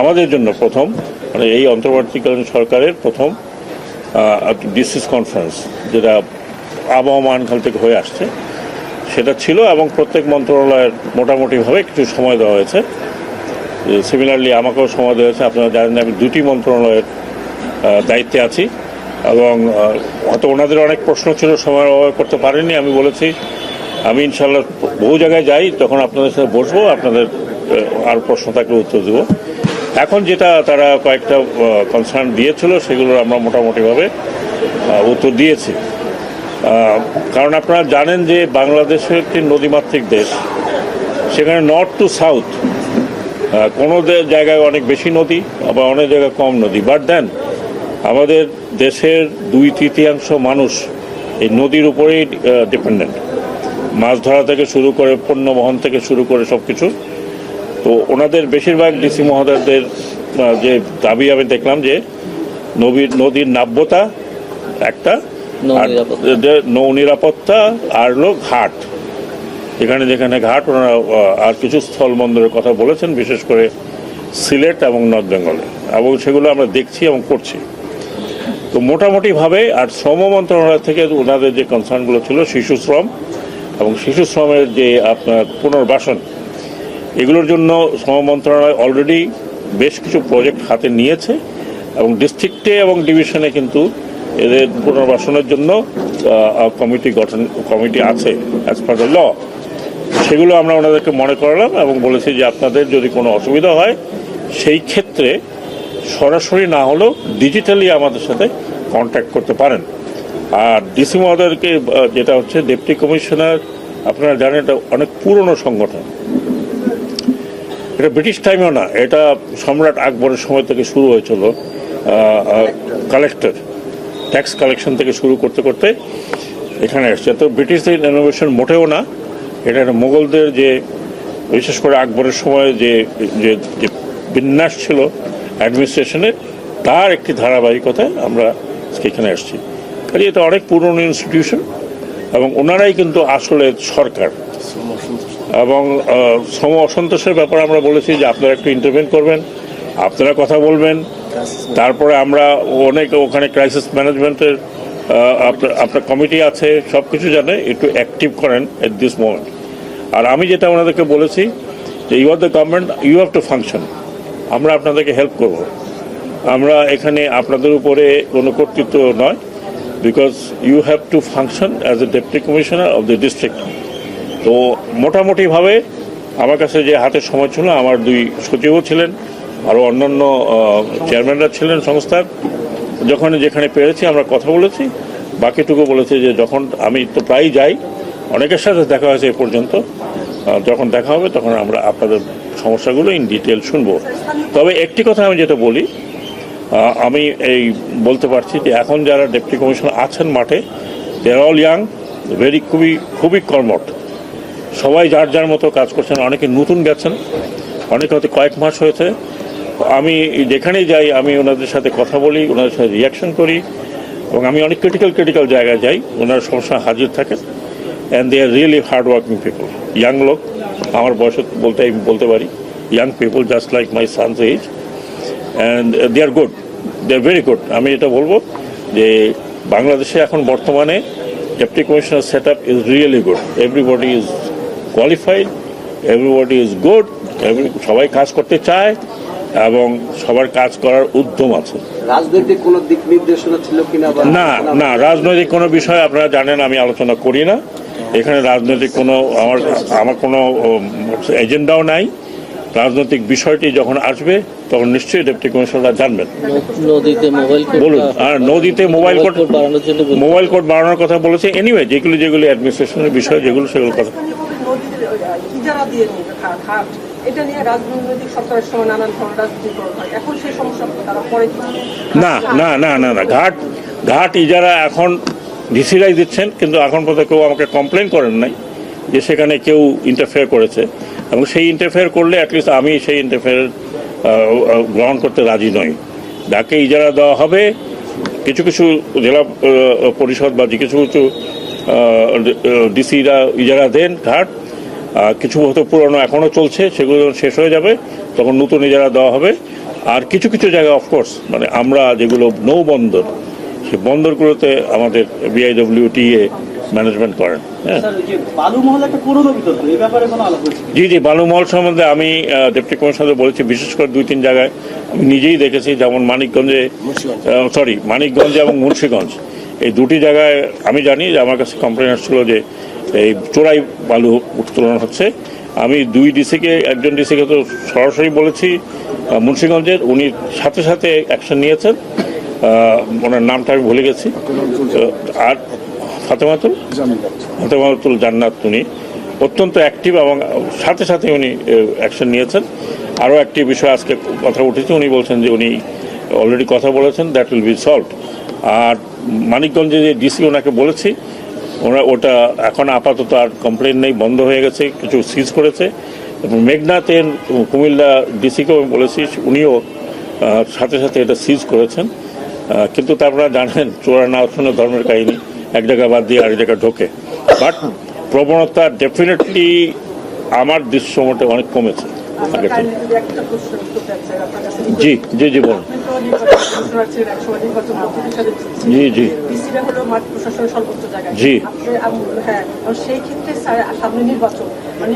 আমাদের জন্য প্রথম মানে এই অন্তর্বর্তীকালীন সরকারের প্রথম ডিসিস কনফারেন্স, যেটা আবহাওয়া আইনখাল থেকে হয়ে আসছে। সেটা ছিল এবং প্রত্যেক মন্ত্রণালয়ের মোটামুটিভাবে কিছু সময় দেওয়া হয়েছে। সিমিলারলি আমাকেও সময় দেওয়া হয়েছে। আপনারা জানেন আমি দুটি মন্ত্রণালয়ের দায়িত্বে আছি এবং হয়তো ওনাদের অনেক প্রশ্ন ছিল, সময় অভাবে করতে পারেননি আমি বলেছি, আমি ইনশাল্লাহ বহু জায়গায় যাই তখন আপনাদের সাথে বসবো, আপনাদের আর প্রশ্ন থাকলে উত্তর দেবো। এখন যেটা তারা কয়েকটা কনসার্ন দিয়েছিল, সেগুলোর আমরা মোটামুটিভাবে উত্তর দিয়েছি। কারণ আপনারা জানেন যে বাংলাদেশের একটি নদীমাতৃক দেশ, সেখানে নর্থ টু সাউথ কোনো জায়গায় অনেক বেশি নদী, আবার অনেক জায়গায় কম নদী। বাট দেন আমাদের দেশের দুই তৃতীয়াংশ মানুষ এই নদীর উপরেই ডিপেন্ডেন্ট মাছ ধরা থেকে শুরু করে পণ্য বহন থেকে শুরু করে সব কিছু তো ওনাদের বেশিরভাগ ডিসি মহোদয়দের যে দাবি আমি দেখলাম যে নদীর নদীর নাব্যতা একটা নৌ নিরাপত্তা। আর হলো ঘাট। যেখানে যেখানে ঘাট ওনারা আর কিছু স্থলবন্দরের কথা বলেছেন বিশেষ করে সিলেট এবং নর্থ বেঙ্গলে। এবং সেগুলো আমরা দেখছি এবং করছি। তো মোটামুটিভাবে আর শ্রম মন্ত্রণালয় থেকে ওনাদের যে কনসার্নগুলো ছিল শিশু শ্রম এবং শিশু শ্রমের যে আপনার পুনর্বাসন এগুলোর জন্য শ্রম মন্ত্রণালয় অলরেডি বেশ কিছু প্রজেক্ট হাতে নিয়েছে এবং ডিস্ট্রিক্টে এবং ডিভিশনে কিন্তু এদের পুনর্বাসনের জন্য কমিটি গঠন কমিটি আছে অ্যাজ পার দ্য ল সেগুলো আমরা ওনাদেরকে মনে করালাম এবং বলেছি যে আপনাদের যদি কোনো অসুবিধা হয়, সেই ক্ষেত্রে সরাসরি না হলেও ডিজিটালি আমাদের সাথে কন্ট্যাক্ট করতে পারেন। আর ডিসি মহোদয়কে যেটা হচ্ছে ডেপুটি কমিশনার আপনারা জানেন এটা অনেক পুরনো সংগঠন। এটা ব্রিটিশ টাইমেও না, এটা সম্রাট আকবরের সময় থেকে শুরু হয়েছিল কালেক্টর ট্যাক্স কালেকশন থেকে শুরু করতে করতে এখানে এসছে। তো ব্রিটিশদের ইনোভেশন মোটেও না, এটা একটা মোগলদের যে, বিশেষ করে আকবরের সময় যে যে বিন্যাস ছিল অ্যাডমিনিস্ট্রেশনের তার একটি ধারাবাহিকতায় আমরা এখানে আসছি। কাজে এটা অনেক পুরনো ইনস্টিটিউশন এবং ওনারাই কিন্তু আসলে সরকার। এবং সম অসন্তোষের ব্যাপারে আমরা বলেছি যে আপনারা একটু ইন্টারভেন করবেন, আপনারা কথা বলবেন। তারপরে আমরা অনেক ওখানে ক্রাইসিস ম্যানেজমেন্টের আপনার কমিটি আছে সব কিছু জানে, একটু অ্যাক্টিভ করেন এট দিস মোমেন্ট আর আমি যেটা ওনাদেরকে বলেছি, যে you are the government you have to function আমরা আপনাদেরকে হেল্প করব। আমরা এখানে আপনাদের উপরে কোনো কর্তৃত্ব নয় because you have to function as a deputy commissioner of the district তো মোটামুটিভাবে আমার কাছে যে হাতের সময় ছিল, আমার দুই সচিবও ছিলেন, আরও অন্যান্য চেয়ারম্যানরা ছিলেন সংস্থার। যখন যেখানে পেরেছি আমরা কথা বলেছি, বাকিটুকু বলেছে যে যখন আমি তো প্রায়ই যাই, অনেকের সাথে দেখা হয়েছে এ পর্যন্ত যখন দেখা হবে তখন আমরা আপনাদের সমস্যাগুলো ইন ডিটেল শুনব। তবে একটি কথা আমি যেটা বলি আমি এই বলতে পারছি যে এখন যারা ডেপুটি কমিশনার আছেন মাঠে দেয়ার অল ইয়াং ভেরি খুবই খুবই কর্মঠ। সবাই যার যার মতো কাজ করছেন, অনেকে নতুন গেছেন, অনেকে হয়তো কয়েক মাস হয়েছে। আমি যেখানেই যাই, আমি ওনাদের সাথে কথা বলি, ওনাদের সাথে রিয়াকশন করি, এবং আমি অনেক ক্রিটিক্যাল ক্রিটিক্যাল জায়গায় যাই, ওনারা সবসময় হাজির থাকেন and they are really hard working people young লোক, আমার বয়স বলতে, আমি বলতে পারি young people just like my sons age and they are good they are very good আমি এটা বলব যে বাংলাদেশে এখন বর্তমানে deputy commissioner set up is really good everybody is qualified everybody is good সবাই কাজ করতে চায় এবং সবার কাজ করার উদ্যম আছে। রাজনৈতিক কোন দিক নির্দেশনা ছিল কিনা না না রাজনৈতিক কোনো বিষয় আপনারা জানেন আমি আলোচনা করি না। এখানে রাজনৈতিক কোনো আমার আমার কোনো এজেন্ডাও নাই। রাজনৈতিক বিষয়টি যখন আসবে তখন নিশ্চয়ই ডেপুটি কমিশনাররা জানবেন। নদীতে মোবাইল বলুন আর নদীতে মোবাইল কোড কোড বাড়ানোর জন্য মোবাইল কোড বাড়ানোর কথা বলেছে। এনিওয়ে যেগুলো যেগুলো অ্যাডমিনিস্ট্রেশনের বিষয় যেগুলো সেগুলো কথা। ইজারা দিয়ে ঘাট এটা নিয়ে রাজনৈতিক সরকারের সময় নানান ধরনের রাজনীতি এখন সেই সমস্যা তারা পরে না না না না না, ঘাট ঘাট ইজারা এখন ডিসিরাই দিচ্ছেন, কিন্তু এখন পর্যন্ত কেউ আমাকে কমপ্লেন করেন নাই যে সেখানে কেউ ইন্টারফেয়ার করেছে। এবং সেই ইন্টারফেয়ার করলে অ্যাটলিস্ট আমি সেই ইন্টারফেয়ার গ্রহণ করতে রাজি নই। যাকে ইজারা দেওয়া হবে, কিছু কিছু জেলা পরিষদ বা কিছু কিছু ডিসিরা ইজারা দেন, ঘাট কিছু হয়তো পুরনো এখনও চলছে সেগুলো যখন শেষ হয়ে যাবে তখন নতুন ইজারা দেওয়া হবে। আর কিছু কিছু জায়গায় অফকোর্স মানে আমরা যেগুলো নৌ বন্দর সেই বন্দরগুলোতে আমাদের বিআইডব্লিউটিএ ম্যানেজমেন্ট করেন হ্যাঁ। স্যার ওই যে বালু মহল একটা পুরনো বিতর্ক এই ব্যাপারে কোনো আলাপ হয়েছে কি? জি জি বালুমহল সম্বন্ধে আমি ডেপুটি কমিশনার বলেছি বিশেষ করে দুই তিন জায়গায়। আমি নিজেই দেখেছি যেমন মানিকগঞ্জে সরি মানিকগঞ্জ এবং মুন্সীগঞ্জ। এই দুটি জায়গায় আমি জানি যে আমার কাছে কমপ্লেন আসছিল যে এই চোরাই বালু উত্তোলন হচ্ছে। আমি দুই ডিসিকে একজন ডিসিকে তো সরাসরি বলেছি মুন্সিগঞ্জের উনি সাথে সাথে অ্যাকশন নিয়েছেন। ওনার নামটা আমি ভুলে গেছি। আর ফাতেমাতুল ফাতেমাতুল জান্নাত উনি। অত্যন্ত অ্যাক্টিভ এবং সাথে সাথে উনি অ্যাকশন নিয়েছেন। আরও একটি বিষয় আজকে কথা উঠেছে উনি বলছেন যে উনি অলরেডি কথা বলেছেন দ্যাট উইল বি সলভ আর মানিকগঞ্জে যে ডিসি ওনাকে বলেছি ওরা ওটা এখন আপাতত আর কমপ্লেন নেই, বন্ধ হয়ে গেছে, কিছু সিজ করেছে। এবং মেঘনাথের কুমিল্লা ডিসিকেও আমি বলেছি, উনিও সাথে সাথে এটা সিজ করেছেন। কিন্তু তারপরে জানেন, চোরা না শুনে ধর্মের কাহিনী, এক জায়গা বাদ দিয়ে আরেক জায়গায় ঢোকে। বাট প্রবণতা ডেফিনেটলি আমার দৃশ্য দৃশ্যমতে অনেক কমেছে। জি জি জি বলুন। জি, জি। জি। হ্যাঁ আর সেই ক্ষেত্রে সামনে নির্বাচন। আর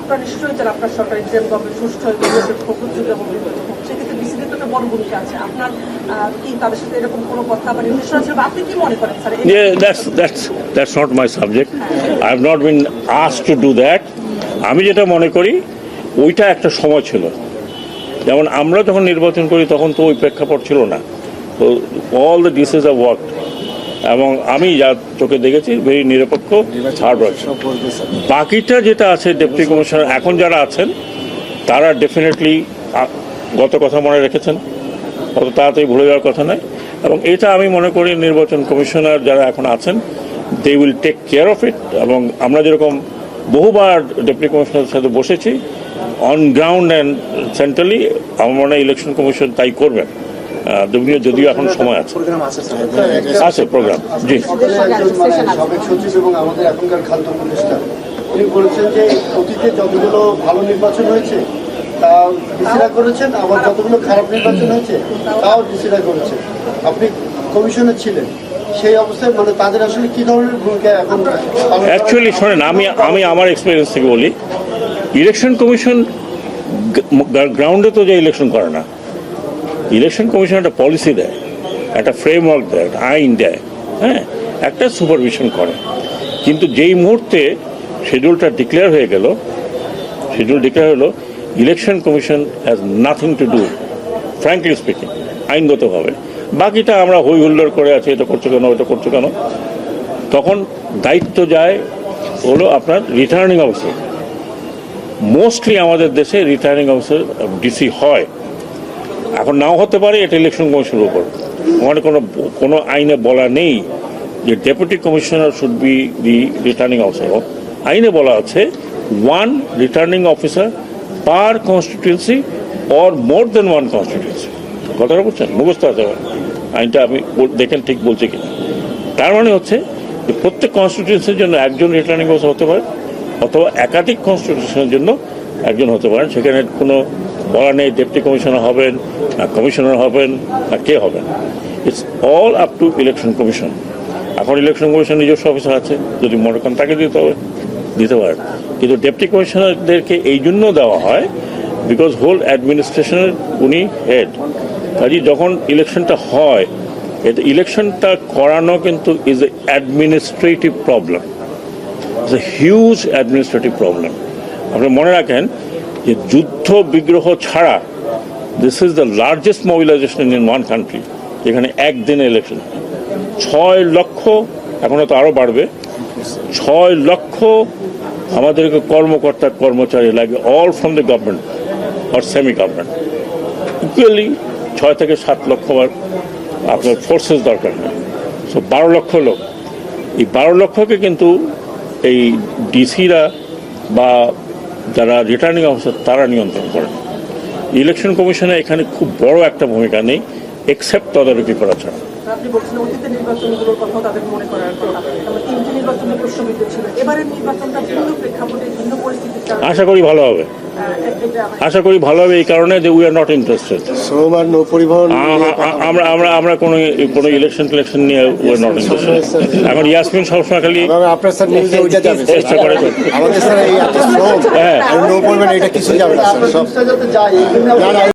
আপনার নিশ্চয়ই আপনার সরকার এক্সাম সুষ্ঠু নির্বাচন হোক উজ্জ্বল এবং নির্বাচন হোক সেক্ষেত্রে ডিসিদের তো একটা বড় ভূমিকা আছে। আপনার কি তাদের সাথে এরকম কোনো কথা বা নির্দেশনা আছে? বা আপনি কি মনে করেন sir. I have not been asked to আমি যেটা মনে করি ওইটা একটা সময় ছিল। যেমন আমরা যখন নির্বাচন করি তখন তো ওই প্রেক্ষাপট ছিল না। তো all the DCs of work এবং আমি যা চোখে দেখেছি ভেরি নিরপেক্ষ বাকিটা যেটা আছে ডেপুটি কমিশনার এখন যারা আছেন তারা ডেফিনেটলি গত কথা মনে রেখেছেন। অত তাড়াতাড়ি ভুলে যাওয়ার কথা নয়। এবং এটা আমি মনে করি নির্বাচন কমিশনার যারা এখন আছেন they will take care of it এবং আমরা যেরকম বহুবার ডেপুটি কমিশনারের সাথে বসেছি অন গ্রাউন্ড অ্যান্ড সেন্ট্রালি আমার মনে হয় ইলেকশন কমিশন তাই করবেন যদিও এখন সময় আছে। আছে প্রোগ্রাম জি। এবং আমাদের এখনকার খাদ্য উপদেষ্টা উনি বলেছেন যে অতীতে যতগুলো ভালো নির্বাচন হয়েছে তা ডিসিরা করেছেন আবার যতগুলো খারাপ নির্বাচন হয়েছে তাও ডিসিরা করেছে আপনি কমিশনে ছিলেন সেই অবস্থায় মানে তাদের আসলে কি ধরনের ভূমিকা এখন পালন অ্যাকচুয়ালি শোনেন আমি আমি আমার এক্সপিরিয়েন্স থেকে বলি। ইলেকশন কমিশন গ্রাউন্ডে তো যে ইলেকশন করে না। ইলেকশন কমিশন একটা পলিসি দেয়, একটা ফ্রেমওয়ার্ক দেয়, একটা আইন দেয় হ্যাঁ? একটা সুপারভিশন করে। কিন্তু যেই মুহূর্তে শিডিউলটা ডিক্লেয়ার হয়ে গেল শিডিউল ডিক্লেয়ার হলো, election commission has nothing to do frankly speaking আইনগতভাবে। বাকিটা আমরা হই হুল্লোড় করে আছি, এটা করছ কেন ওটা করছ কেন? তখন দায়িত্ব যায় হলো আপনার রিটার্নিং অফিসার মোস্টলি আমাদের দেশে রিটার্নিং অফিসার ডিসি হয়। এখন নাও হতে পারে, এটা ইলেকশন কমিশনের উপর। ওখানে কোনো কোনো আইনে বলা নেই যে deputy commissioner should be the returning officer আইনে বলা আছে one returning officer per constituency or more than one constituency কথাটা বুঝছেন? মুখস্থ আছে আইনটা আমি দেখেন ঠিক বলছি কিনা। তার মানে হচ্ছে প্রত্যেক কনস্টিটিউন্সির জন্য একজন রিটার্নিং অফিসার হতে পারে অথবা একাধিক কনস্টিটিউশনের জন্য একজন হতে পারেন। সেখানে কোনো বলা নেই ডেপুটি কমিশনার হবেন না কমিশনার হবেন না কে হবেন। It's all up to election commission এখন ইলেকশন কমিশন নিজস্ব অফিসার আছে। যদি মনে করেন তাকে দিতে হবে, দিতে পারেন। কিন্তু ডেপুটি কমিশনারদেরকে এই জন্য দেওয়া হয় বিকজ হোল অ্যাডমিনিস্ট্রেশনের উনি হেড কাজে যখন ইলেকশনটা হয় ইলেকশনটা করানো কিন্তু is a administrative problem it's a huge administrative problem আপনি মনে রাখেন যে যুদ্ধ বিগ্রহ ছাড়া this is the largest mobilization in one country যেখানে একদিনে ইলেকশন ছয় লক্ষ, এখনও তো আরও বাড়বে। ছয় লক্ষ আমাদেরকে কর্মকর্তা, কর্মচারী লাগে all from the government or semi government equally ছয় থেকে সাত লক্ষ আপনার ফোর্সেস দরকার নেই। সো বারো লক্ষ লোক। এই বারো লক্ষকে কিন্তু এই ডিসিরা বা যারা রিটার্নিং অফিসার তারা নিয়ন্ত্রণ করেন ইলেকশন কমিশনে এখানে খুব বড় একটা ভূমিকা নেই এক্সেপ্ট তদারকি করা ছাড়া। আশা করি ভালো হবে। আশা করি ভালো হবে এই কারণে যে উই আর নট ইন্টারেস্টেড শ্রম আর নৌ পরিবহন আমরা আমরা আমরা কোনো কোনো ইলেকশন টিলেকশন নিয়ে উই আর নট ইন্টারেস্টেড এখন ইয়াসমিন সবসময় খালি আপনার স্যার নিউজে ওইটা যাবে। চেষ্টা করে আমাদের স্যার এই এত শ্রম হ্যাঁ। আর নৌ পরিবহন এটা কিছু যাবে না স্যার সব। না